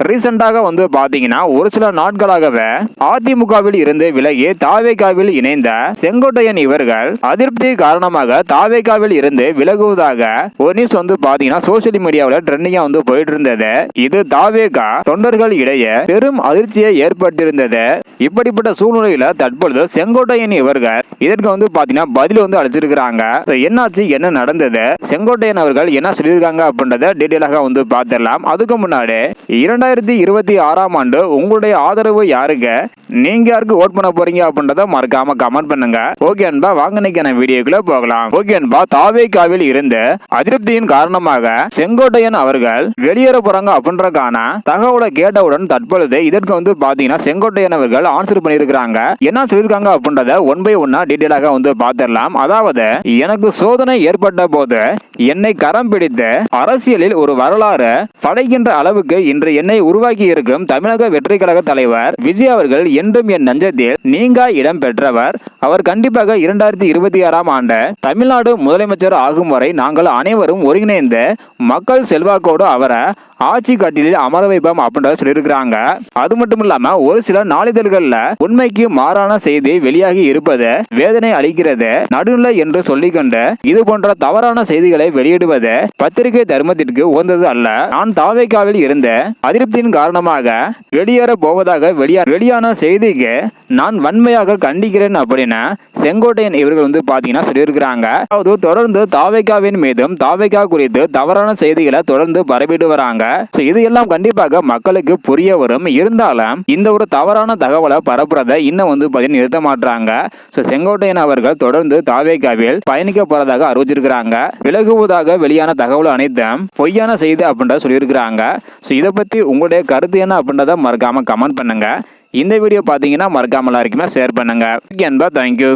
ரீசெண்டாக வந்து பார்த்தீங்கன்னா ஒரு சில நாட்களாகவே அதிமுகவில் இருந்து விலகி தாவேகாவில் இணைந்த செங்கோட்டையன் இவர்கள் அதிருப்தி காரணமாக தாவேகாவில் இருந்து விலகுவதாக ஒரு நியூஸ் வந்து பார்த்தீங்கன்னா சோசியல் மீடியாவில் ட்ரெண்டிங்காக வந்து போயிட்டு இருந்தது இது தாவேகா தொண்டர்கள் இடையே பெரும் அதிர்ச்சியை ஏற்பட்டிருந்தது இப்படிப்பட்ட சூழ்நிலையில தற்பொழுது செங்கோட்டையன் இவர்கள் இதற்கு வந்து பார்த்தீங்கன்னா பதில் வந்து அழைச்சிருக்கிறாங்க என்னாச்சு? என்ன நடந்தது? செங்கோட்டையன் அவர்கள் என்ன சொல்லியிருக்காங்க அப்படின்றத டீட்டெயிலாக வந்து பார்த்துடலாம் அதுக்கு முன்னாடி ரெண்டாயிரத்தி இருபத்தி ஆறாம் ஆண்டு உங்களுடைய ஆதரவு யாருக்கு நீங்க யாருக்கு ஓட் பண்ண போறீங்க அப்படின்றத மறக்காம கமெண்ட் பண்ணுங்க. ஓகே அன்பா வாங்க இன்னைக்கான வீடியோக்குள்ள போகலாம். ஓகே அன்பா தாவேக்காவில் இருந்து அதிருப்தியின் காரணமாக செங்கோட்டையன் அவர்கள் வெளியேற போறாங்க அப்படின்றக்கான தகவலை கேட்டவுடன் தற்பொழுது இதற்கு வந்து பாத்தீங்கன்னா செங்கோட்டையன் அவர்கள் ஆன்சர் பண்ணியிருக்கிறாங்க. என்ன சொல்லியிருக்காங்க அப்படின்றத ஒன் பை ஒன்னா டீட்டெயிலாக வந்து பார்த்துடலாம் அதாவது எனக்கு சோதனை ஏற்பட்ட போது என்னை கரம் பிடித்து அரசியலில் ஒரு வரலாறு படைக்கின்ற அளவுக்கு இன்று என்னை உருவாக்கி இருக்கும் தமிழக வெற்றி கழக தலைவர் விஜய் அவர்கள் என்றும் என் நஞ்சத்தில் நீங்கா இடம் பெற்றவர். அவர் கண்டிப்பாக இரண்டாயிரத்தி இருபத்தி ஆறாம் ஆண்டு தமிழ்நாடு முதலமைச்சர் ஆகும் வரை நாங்கள் அனைவரும் ஒருங்கிணைந்த மக்கள் செல்வாக்கோடு அவரை ஆட்சி கட்டிலில் அமர வைப்போம் அப்படின்றத சொல்லியிருக்கிறாங்க. அது மட்டும் இல்லாம ஒரு சில நாளிதழ்கள்ல உண்மைக்கு மாறான செய்தி வெளியாகி இருப்பது வேதனை அளிக்கிறது நடுநிலை என்று சொல்லிக்கொண்டு இது போன்ற தவறான செய்திகளை வெளியிடுவது பத்திரிகை தர்மத்திற்கு உகந்தது அல்ல. நான் தாவேக்காவில் இருந்த அதிருப்தியின் காரணமாக வெளியேற போவதாக வெளியா வெளியான செய்திக்கு நான் வன்மையாக கண்டிக்கிறேன் அப்படின்னு செங்கோட்டையன் இவர்கள் வந்து பாத்தீங்கன்னா சொல்லியிருக்கிறாங்க. அதாவது தொடர்ந்து தாவேக்காவின் மீதும் தாவேக்கா குறித்து தவறான செய்திகளை தொடர்ந்து பரப்பிட்டு வராங்க. ஸோ இது எல்லாம் கண்டிப்பாக மக்களுக்கு புரிய வரும். இருந்தாலும் இந்த ஒரு தவறான தகவலை பரப்புறதை இன்னும் வந்து பார்த்தீங்கன்னா நிறுத்த மாட்டாங்க ஸோ செங்கோட்டையன் அவர்கள் தொடர்ந்து தாவேக்காவில் பயணிக்க போறதாக அறிவிச்சிருக்கிறாங்க. விலகுவதாக வெளியான தகவல் அனைத்தும் பொய்யான செய்தி அப்படின்றத சொல்லியிருக்கிறாங்க. ஸோ இதை பற்றி உங்களுடைய கருத்து என்ன அப்படின்றத மறக்காம கமெண்ட் பண்ணுங்க. இந்த வீடியோ பார்த்தீங்கன்னா மறக்காம எல்லாருக்குமே ஷேர் பண்ணுங்க. அன்பா தேங்க்யூ